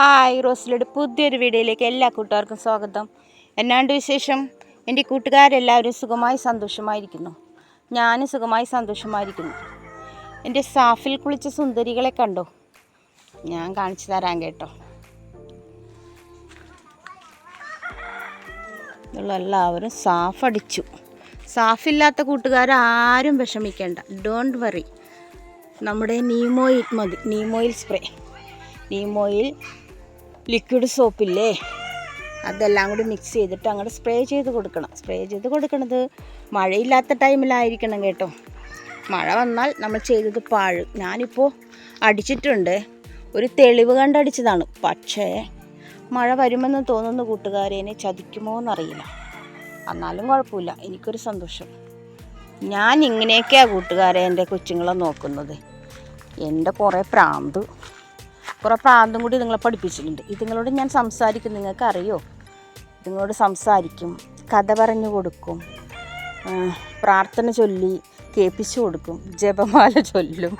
Hi റോസിലയുടെ പുതിയൊരു വീഡിയോയിലേക്ക് എല്ലാ കൂട്ടുകാർക്കും സ്വാഗതം. എന്നാണ്ട് വിശേഷം? എന്റെ കൂട്ടുകാരെല്ലാവരും സുഖമായി സന്തോഷമായിരിക്കുന്നു. ഞാനും സുഖമായി സന്തോഷമായിരിക്കുന്നു. എന്റെ സാഫിൽ കുളിച്ച സുന്ദരികളെ കണ്ടോ? ഞാൻ കാണിച്ചു തരാൻ കേട്ടോ. എല്ലാവരും സാഫ് അടിച്ചു സാഫില്ലാത്ത കൂട്ടുകാരാരും വിഷമിക്കേണ്ട. ഡോണ്ട് വറി നമ്മുടെ നീമോയിൽ മതി. നീമോയിൽ സ്പ്രേ നീമോയിൽ ലിക്വിഡ് സോപ്പില്ലേ അതെല്ലാം കൂടി മിക്സ് ചെയ്തിട്ട് അങ്ങോട്ട് സ്പ്രേ ചെയ്ത് കൊടുക്കണം. സ്പ്രേ ചെയ്ത് കൊടുക്കണത് മഴയില്ലാത്ത ടൈമിലായിരിക്കണം കേട്ടോ. മഴ വന്നാൽ നമ്മൾ ചെയ്തത് പാഴ്. ഞാനിപ്പോൾ അടിച്ചിട്ടുണ്ട്. ഒരു തെളിവ് കണ്ടടിച്ചതാണ് പക്ഷേ മഴ വരുമെന്ന് തോന്നുന്ന കൂട്ടുകാരേനെ ചതിക്കുമോ എന്നറിയില്ല. എന്നാലും കുഴപ്പമില്ല. എനിക്കൊരു സന്തോഷം. ഞാൻ ഇങ്ങനെയൊക്കെയാണ് കൂട്ടുകാരെ എന്റെ കൊച്ചുങ്ങളെ നോക്കുന്നത്. എന്റെ കുറേ പ്രാന്ത്. കുറേ പ്രാന്തം കൂടി നിങ്ങളെ പഠിപ്പിച്ചിട്ടുണ്ട്. ഇതുങ്ങളോട് ഞാൻ സംസാരിക്കും. നിങ്ങൾക്ക് അറിയോ ഇതുങ്ങളോട് സംസാരിക്കും കഥ പറഞ്ഞു കൊടുക്കും പ്രാർത്ഥന ചൊല്ലി കേൾപ്പിച്ചു കൊടുക്കും ജപമാല ചൊല്ലും.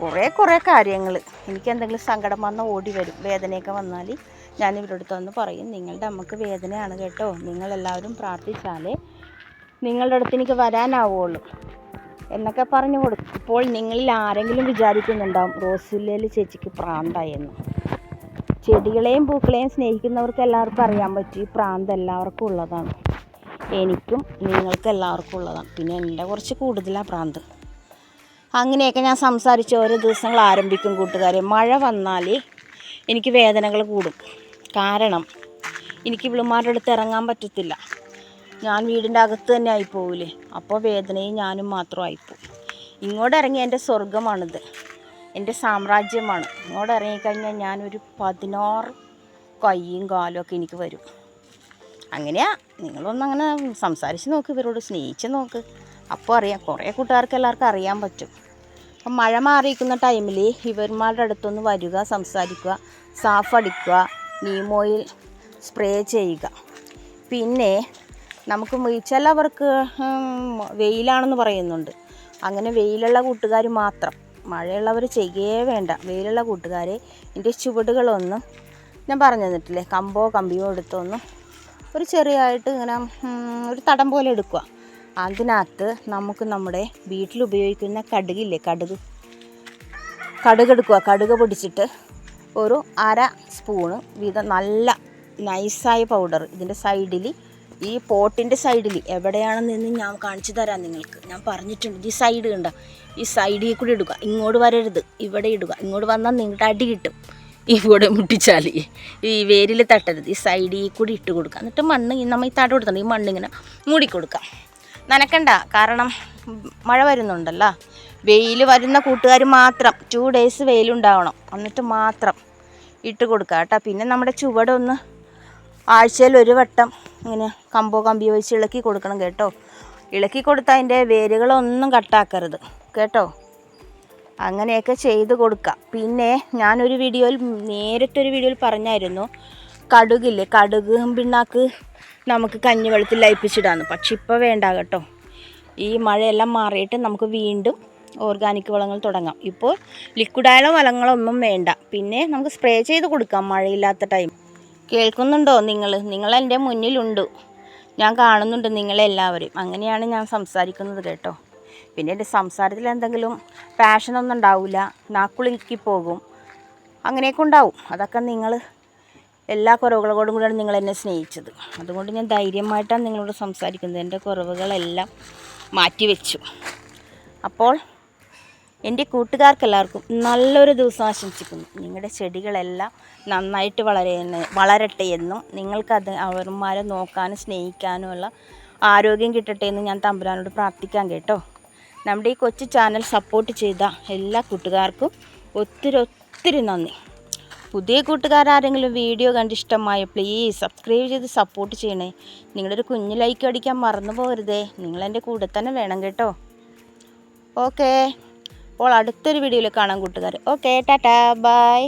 കുറേ കുറേ കാര്യങ്ങൾ എനിക്ക് എന്തെങ്കിലും സങ്കടം വന്നാൽ ഓടി വരും. വേദനയൊക്കെ വന്നാൽ ഞാൻ ഇവരുടെ അടുത്ത് വന്ന് പറയും. നിങ്ങളുടെ അമ്മയ്ക്ക് വേദനയാണ് കേട്ടോ. നിങ്ങളെല്ലാവരും പ്രാർത്ഥിച്ചാലേ നിങ്ങളുടെ അടുത്ത് എനിക്ക് വരാനാവുള്ളൂ. എന്നൊക്കെ പറഞ്ഞു കൊടുക്കും ഇപ്പോൾ നിങ്ങളിൽ ആരെങ്കിലും വിചാരിക്കുന്നുണ്ടാവും റോസില്ലയിൽ ചേച്ചിക്ക് പ്രാന്തായെന്ന്. ചെടികളെയും പൂക്കളെയും സ്നേഹിക്കുന്നവർക്ക് എല്ലാവർക്കും അറിയാൻ പറ്റും ഈ പ്രാന്ത് എല്ലാവർക്കും ഉള്ളതാണ്. എനിക്കും നിങ്ങൾക്ക് എല്ലാവർക്കും ഉള്ളതാണ്. പിന്നെ എന്റെ കുറച്ച് കൂടുതലാണ് പ്രാന്ത്. അങ്ങനെയൊക്കെ ഞാൻ സംസാരിച്ച് ഓരോ ദിവസങ്ങൾ ആരംഭിക്കും കൂട്ടുകാരെ. മഴ വന്നാൽ എനിക്ക് വേദനകൾ കൂടും. കാരണം എനിക്ക് ഇവിളുമാരുടെ അടുത്ത് ഇറങ്ങാൻ പറ്റത്തില്ല. ഞാൻ വീടിന്റെ അകത്ത് തന്നെ ആയിപ്പോവില്ലേ അപ്പോൾ വേദനയും ഞാനും മാത്രമായിപ്പോവും ഇങ്ങോട്ട് ഇറങ്ങി എന്റെ സ്വർഗമാണിത് എന്റെ സാമ്രാജ്യമാണ്. ഇങ്ങോട്ട് ഇറങ്ങിക്കഴിഞ്ഞാൽ ഞാനൊരു പതിനാറ് കൈയും കാലും ഒക്കെ എനിക്ക് വരും. അങ്ങനെയാ. നിങ്ങളൊന്നങ്ങനെ സംസാരിച്ച് നോക്ക് ഇവരോട് സ്നേഹിച്ച് നോക്ക്. അപ്പോൾ അറിയാം. കുറേ കൂട്ടുകാർക്ക് എല്ലാവർക്കും അറിയാൻ പറ്റും. അപ്പം മഴ മാറിയിരിക്കുന്ന ടൈമിൽ ഇവന്മാരുടെ അടുത്തൊന്ന് വരിക സംസാരിക്കുക സാഫ് അടിക്കുക നീമോയിൽ സ്പ്രേ ചെയ്യുക. പിന്നെ നമുക്ക് ചിലവർക്ക് വെയിലാണെന്ന് പറയുന്നുണ്ട്. അങ്ങനെ വെയിലുള്ള കൂട്ടുകാർ മാത്രം. മഴയുള്ളവർ ചെയ്യേ വേണ്ട. വെയിലുള്ള കൂട്ടുകാരെ ഇതിന്റെ ചുവടുകളൊന്നും ഞാൻ പറഞ്ഞു തന്നിട്ടില്ലേ? കമ്പോ കമ്പിയോ എടുത്തൊന്നും ഒരു ചെറിയായിട്ട് ഇങ്ങനെ ഒരു തടം പോലെ എടുക്കുക. അതിനകത്ത് നമുക്ക് നമ്മുടെ വീട്ടിൽ ഉപയോഗിക്കുന്ന കടുകില്ലേ? കടുക്. കടുക് എടുക്കുക. കടുക് പൊടിച്ചിട്ട് ഒരു അര സ്പൂണ് വീതം നല്ല നൈസായ പൗഡർ ഇതിന്റെ സൈഡിൽ ഈ പോട്ടിന്റെ സൈഡിൽ എവിടെയാണെന്ന് ഞാൻ കാണിച്ചു തരാം നിങ്ങൾക്ക്. ഞാൻ പറഞ്ഞിട്ടുണ്ട് ഈ സൈഡ് കണ്ട? ഈ സൈഡിൽ കൂടി ഇടുക. ഇങ്ങോട്ട് വരരുത്. ഇവിടെ ഇടുക. ഇങ്ങോട്ട് വന്നാൽ നിങ്ങളുടെ അടി കിട്ടും. ഇവിടെ മുട്ടിച്ചാൽ ഈ വേരിൽ തട്ടരുത്. ഈ സൈഡിൽ കൂടി ഇട്ട് കൊടുക്കുക. എന്നിട്ട് മണ്ണ് നമ്മൾ ഈ തട കൊടുത്തിട്ടുണ്ട് ഈ മണ്ണിങ്ങനെ മൂടിക്കൊടുക്കുക കൊടുക്കാം നനക്കണ്ട. കാരണം മഴ വരുന്നുണ്ടല്ലോ. വെയിൽ വരുന്ന കൂട്ടുകാർ മാത്രം ടു ഡേയ്സ് വെയിലുണ്ടാവണം എന്നിട്ട് മാത്രം ഇട്ട് കൊടുക്കുക കേട്ടോ. പിന്നെ നമ്മുടെ ചുവടൊന്ന് ആഴ്ചയിൽ ഒരു വട്ടം ഇങ്ങനെ കമ്പോ കമ്പിയോ വെച്ച് ഇളക്കി കൊടുക്കണം കേട്ടോ. ഇളക്കി കൊടുത്താൽ അതിന്റെ വേരുകളൊന്നും കട്ടാക്കരുത്. കേട്ടോ? അങ്ങനെയൊക്കെ ചെയ്ത് കൊടുക്കാം. പിന്നെ ഞാനൊരു വീഡിയോയിൽ നേരത്തെ ഒരു വീഡിയോയിൽ പറഞ്ഞായിരുന്നു കടുകില്ലേ കടുക് പിണ്ണാക്ക് നമുക്ക് കഞ്ഞിവെള്ളത്തിൽ ലയിപ്പിച്ചിടാന്ന്. പക്ഷെ ഇപ്പോൾ വേണ്ട കേട്ടോ. ഈ മഴയെല്ലാം മാറിയിട്ട് നമുക്ക് വീണ്ടും ഓർഗാനിക് വളങ്ങൾ തുടങ്ങാം. ഇപ്പോൾ ലിക്വിഡായ വളങ്ങളൊന്നും വേണ്ട. പിന്നെ നമുക്ക് സ്പ്രേ ചെയ്ത് കൊടുക്കാം മഴയില്ലാത്ത ടൈം. കേൾക്കുന്നുണ്ടോ നിങ്ങൾ? നിങ്ങൾ എന്റെ മുന്നിലുണ്ട്. ഞാൻ കാണുന്നുണ്ട് നിങ്ങളെല്ലാവരും. അങ്ങനെയാണ് ഞാൻ സംസാരിക്കുന്നത് കേട്ടോ. പിന്നെ എന്റെ സംസാരത്തിൽ എന്തെങ്കിലും പാഷനൊന്നും ഉണ്ടാവില്ല നാക്കുളുക്കി പോകും. അങ്ങനെയൊക്കെ ഉണ്ടാവും. അതൊക്കെ നിങ്ങൾ എല്ലാ കുറവുകളോടും കൂടിയാണ് നിങ്ങൾ എന്നെ സ്നേഹിച്ചത്. അതുകൊണ്ട് ഞാൻ ധൈര്യമായിട്ടാണ് നിങ്ങളോട് സംസാരിക്കുന്നത്. എന്റെ കുറവുകളെല്ലാം മാറ്റിവെച്ചു. അപ്പോൾ എന്റെ കൂട്ടുകാർക്കെല്ലാവർക്കും നല്ലൊരു ദിവസം ആശംസിക്കുന്നു. നിങ്ങളുടെ ചെടികളെല്ലാം നന്നായിട്ട് വളരെയെന്ന് വളരട്ടെ എന്നും നിങ്ങൾക്കത് അവന്മാരെ നോക്കാനും സ്നേഹിക്കാനും ഉള്ള ആരോഗ്യം കിട്ടട്ടെ എന്ന് ഞാൻ തമ്പുരാനോട് പ്രാർത്ഥിക്കാം കേട്ടോ. നമ്മുടെ ഈ കൊച്ചു ചാനൽ സപ്പോർട്ട് ചെയ്ത എല്ലാ കൂട്ടുകാർക്കും ഒത്തിരി ഒത്തിരി നന്ദി. പുതിയ കൂട്ടുകാരാരെങ്കിലും വീഡിയോ കണ്ട് ഇഷ്ടമായ പ്ലീസ് സബ്സ്ക്രൈബ് ചെയ്ത് സപ്പോർട്ട് ചെയ്യണേ. നിങ്ങളൊരു കുഞ്ഞു ലൈക്ക് അടിക്കാൻ മറന്നു പോകരുതേ. നിങ്ങളെന്റെ കൂടെ തന്നെ വേണം കേട്ടോ. ഓക്കേ അപ്പോൾ അടുത്തൊരു വീഡിയോയിൽ കാണാം കൂട്ടുകാർ ഓക്കെ ടാറ്റാ ബൈ